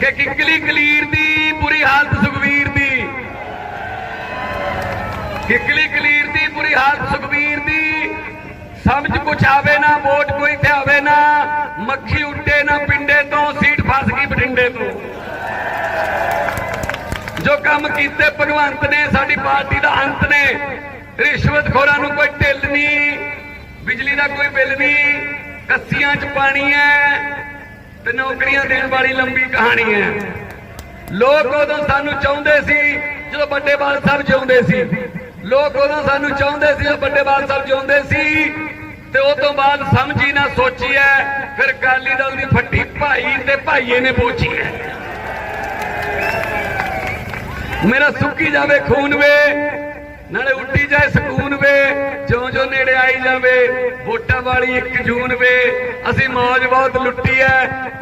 ਕਿ ਕਿੱਕਲੀ ਕਲੀਰ ਦੀ, ਬੁਰੀ ਹਾਲਤ ਸੁਖਵੀਰ ਦੀ। ਕਿੱਕਲੀ ਕਲੀਰ ਦੀ, ਬੁਰੀ ਹਾਲਤ ਸੁਖਵੀਰ ਦੀ। ਸਮਝ ਕੁਛ ਆਵੇ ਨਾ, ਵੋਟ ਕੋਈ ਤੇ ਆਵੇ ਨਾ, ਮੱਖੀ ਉੱਡੇ ਨਾ, ਪਿੰਡੇ ਤੋਂ ਸੀਟ ਫਸ ਗਈ ਬਠਿੰਡੇ ਤੋਂ। ਜੋ ਕੰਮ ਕੀਤੇ ਭਗਵੰਤ ਨੇ, ਸਾਡੀ ਪਾਰਟੀ ਦਾ ਅੰਤ ਨੇ। ਰਿਸ਼ਵਤ ਰਿਸ਼ਵਤਖੋਰਾਂ ਨੂੰ ਕੋਈ ਢਿੱਲ ਨਹੀਂ, ਬਿਜਲੀ ਦਾ ਕੋਈ ਬਿੱਲ ਨਹੀਂ, ਕੱਸੀਆਂ 'ਚ ਪਾਣੀ ਹੈ। ਤੇ ਨੌਕਰੀਆਂ ਦੇਣ ਵਾਲੀ ਲੰਬੀ ਕਹਾਣੀ ਹੈ। ਲੋਕ ਉਦੋਂ ਸਾਨੂੰ ਚਾਹੁੰਦੇ ਸੀ ਜਦੋਂ ਵੱਡੇ ਬਾਲ ਸਾਹਿਬ ਜਿਉਂਦੇ ਸੀ। ਲੋਕ ਉਦੋਂ ਸਾਨੂੰ ਚਾਹੁੰਦੇ ਸੀ ਜਦੋਂ ਵੱਡੇ ਬਾਲ ਸਾਹਿਬ ਜਿਉਂਦੇ ਸੀ। ਤੇ ਉਹ ਤੋਂ ਬਾਅਦ ਸਮਝੀ ਨਾ ਸੋਚੀ ਹੈ। ਫਿਰ ਅਕਾਲੀ ਦਲ ਦੀ ਫੱਟੀ ਭਾਈ ਤੇ ਭਾਈਏ ਨੇ ਪੋਚੀ ਹੈ। ਮੇਰਾ ਸੁੱਕੀ ਜਾਵੇ ਖੂਨ ਵੇ, ਨਾਲੇ ਉੱਡੀ ਜਾਏ ਸਕੂਨ ਵੇ ਜਿਉਂ ਜਿਉਂ ਨੇੜੇ ਆਈ ਜਾਵੇ। ਵੋਟਾਂ ਵਾਲੀ ਇੱਕ ਜੂਨ ਵੇ ਅਸੀਂ ਮੌਜ ਬਹੁਤ ਲੁੱਟੀ ਐ ਐ।